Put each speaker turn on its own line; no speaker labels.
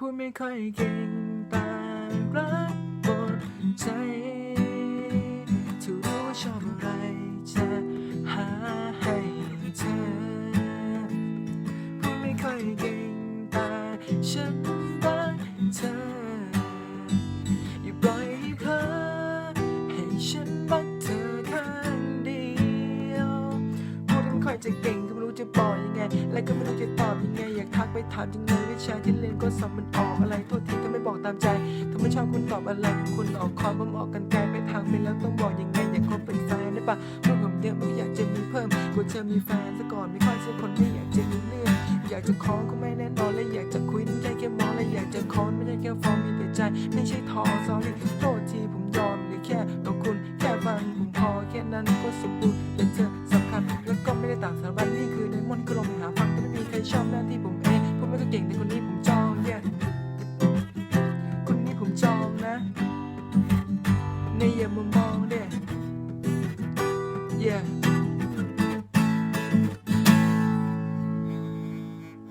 พูดไม่ค่อยเก่งแต่รักหมดใจที่รู้ว่าชอบอะไรจะหาให้เธอ พูดไม่ค่อยเก่งแต่ฉันรักเธอ อย่าปล่อยให้เธอให้ฉันรักเธอข้างเดียว พูดไม่ค่อยจะเก่ง จะบอกยังไง และก็ไม่รู้จะตอบยังไง อยากทักไปถามจังเลยวิชาที่เรียนก็สอบมันออกอะไร โทษทีถ้าไม่บอกตามใจถ้าไม่ชอบคุณตอบอะไร คุณออกคอมผมออกกันไกลไปทางไปแล้วต้องบอกยังไง อยากคบเป็นแฟนได้ปะเมื่อผมเยอะไม่อยากจะมีเพิ่มกลัวเธอมีแฟนซะก่อนไม่ค่อยใช่คนที่อยากจะมีเรื่องอยากจะคล้องก็ไม่แน่นอนและอยากจะคุยไม่ใช่แค่มองและอยากจะคอนไม่ใช่แค่ฟ้องมีแต่ใจ ไม่ใช่ทอซอรี่โทษทีผมยอมหรือแค่ตัวคุณแค่ฟังผมพอแค่นั้นก็สมบูรณ์ ไม่ได้ต่างสถาบันนี่คือไดมอนด์ก็ลองไปหาฟังแต่ไม่มีใครชอบหน้าที่ผมเองผมไม่ก็เก่งแต่คนนี้ผมจองเนี่ยคนนี้ผมจองนะในอย่ามามองเด้ yeah